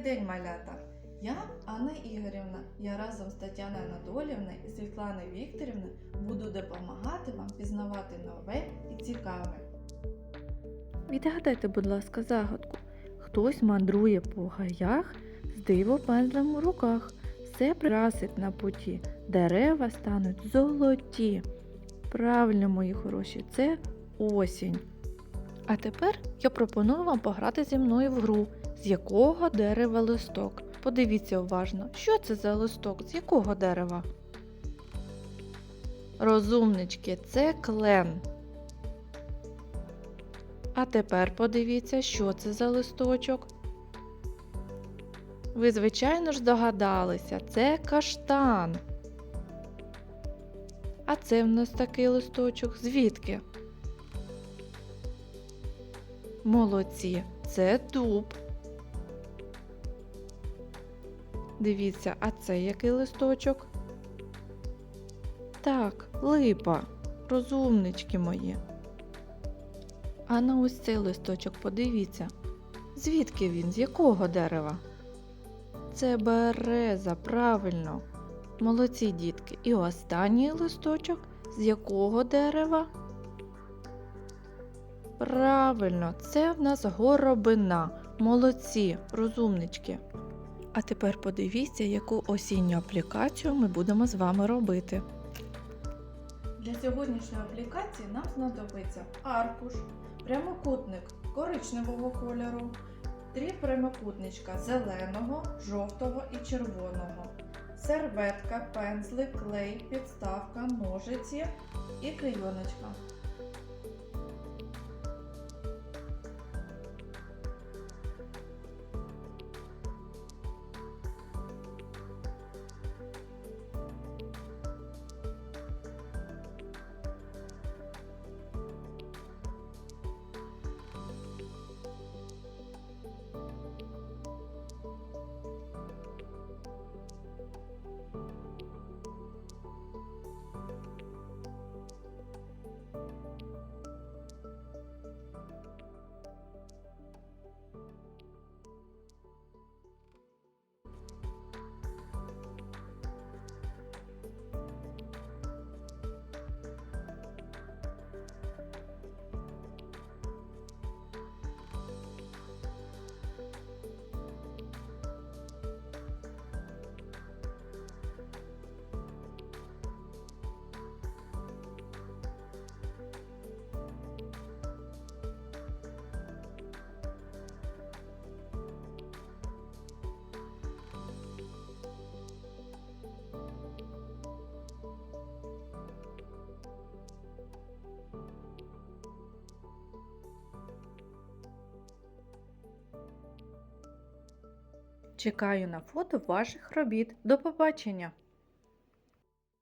день, малята! Я Анна Ігорівна. Я разом з Тетяною Анатоліївною і Світланою Вікторівною буду допомагати вам пізнавати нове і цікаве. Відгадайте, будь ласка, загадку. Хтось мандрує по гаях з дивопензлем у руках. Все прикрасить на путі, дерева стануть золоті. Правильно, мої хороші, це осінь. А тепер я пропоную вам пограти зі мною в гру, з якого дерева листок. Подивіться уважно, що це за листок, з якого дерева? Розумнички, це клен. А тепер подивіться, що це за листочок. Ви, звичайно ж, здогадалися, це каштан. А це в нас такий листочок. Звідки? Молодці, це дуб. Дивіться, а це який листочок? Так, липа. Розумнички мої. А на ось цей листочок подивіться. Звідки він? З якого дерева? Це береза, правильно. Молодці дітки. І останній листочок з якого дерева? Правильно, це в нас горобина. Молодці, розумнички. А тепер подивіться, яку осінню аплікацію ми будемо з вами робити. Для сьогоднішньої аплікації нам знадобиться аркуш, прямокутник коричневого кольору, три прямокутничка зеленого, жовтого і червоного, серветка, пензлик, клей, підставка, ножиці і клейоночка. Чекаю на фото ваших робіт. До побачення!